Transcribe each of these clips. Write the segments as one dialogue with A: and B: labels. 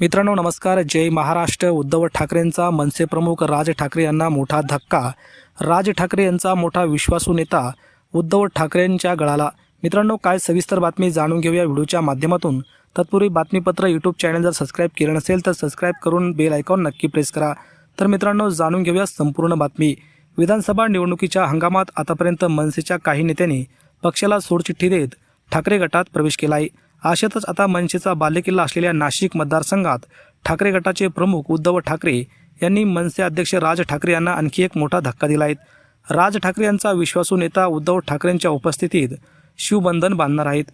A: मित्रांनो नमस्कार. जय महाराष्ट्र. उद्धव ठाकरेंचा मनसे प्रमुख राज ठाकरे यांना मोठा धक्का. राज ठाकरे यांचा मोठा विश्वासू नेता उद्धव ठाकरेंच्या गळाला. मित्रांनो काय सविस्तर बातमी जाणून घेऊया व्हिडिओच्या माध्यमातून. तत्पूर्वी बातमीपत्र यूट्यूब चॅनल जर सबस्क्राईब केलं नसेल तर सबस्क्राईब करून बेल आयकॉन नक्की प्रेस करा. तर मित्रांनो जाणून घेऊया संपूर्ण बातमी. विधानसभा निवडणुकीच्या हंगामात आतापर्यंत मनसेच्या काही नेत्यांनी पक्षाला सोडचिठ्ठी देत ठाकरे गटात प्रवेश केला आहे अशातच आता मनसेचा बालेकिल्ला असलेल्या नाशिक मतदारसंघात ठाकरे गटाचे प्रमुख उद्धव ठाकरे यांनी मनसे अध्यक्ष राज ठाकरे यांना आणखी एक मोठा धक्का दिला आहे. राज ठाकरे यांचा विश्वासू नेता उद्धव ठाकरेंच्या उपस्थितीत शिवबंधन बांधणार आहेत.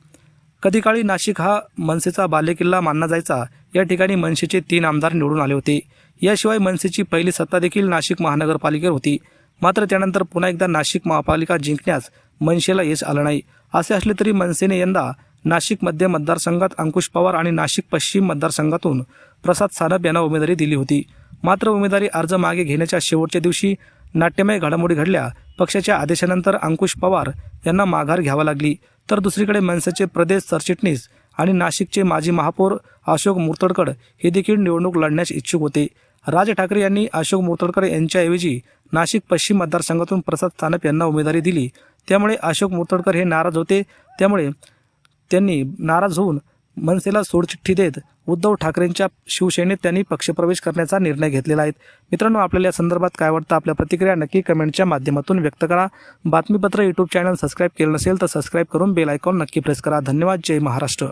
A: कधी काळी नाशिक हा मनसेचा बालेकिल्ला मानला जायचा या ठिकाणी मनसेचे तीन आमदार निवडून आले होते. याशिवाय मनसेची पहिली सत्ता देखील नाशिक महानगरपालिकेवर होती. मात्र त्यानंतर पुन्हा एकदा नाशिक महापालिका जिंकण्यास मनसेला यश आलं नाही. असे असले तरी मनसेने यंदा नाशिक मध्य मतदारसंघात अंकुश पवार आणि नाशिक पश्चिम मतदारसंघातून प्रसाद सानप यांना उमेदवारी दिली होती. मात्र उमेदवारी अर्ज मागे घेण्याच्या शेवटच्या दिवशी नाट्यमय घडामोडी घडल्या. पक्षाच्या आदेशानंतर अंकुश पवार यांना माघार घ्यावा लागली. तर दुसरीकडे मनसेचे प्रदेश सरचिटणीस आणि नाशिकचे माजी महापौर अशोक मुर्तडकड हे देखील निवडणूक लढण्यास इच्छुक होते. राज ठाकरे यांनी अशोक मुर्तडकर यांच्याऐवजी नाशिक पश्चिम मतदारसंघातून प्रसाद सानप यांना उमेदवारी दिली. त्यामुळे अशोक मुर्तडकर हे नाराज होते. त्यामुळे त्यांनी नाराज होऊन मनसेला सोडचिठ्ठी देत उद्धव ठाकरेंच्या शिवसेनेत त्यांनी पक्षप्रवेश करण्याचा निर्णय घेतलेला आहे. मित्रांनो आपल्याला या संदर्भात काय वाटतं? आपल्या प्रतिक्रिया नक्की कमेंटच्या माध्यमातून व्यक्त करा. बातमीपत्र यूट्यूब चॅनल सबस्क्राईब केलं नसेल तर सबस्क्राईब करून बेल आयकॉन नक्की प्रेस करा. धन्यवाद. जय महाराष्ट्र.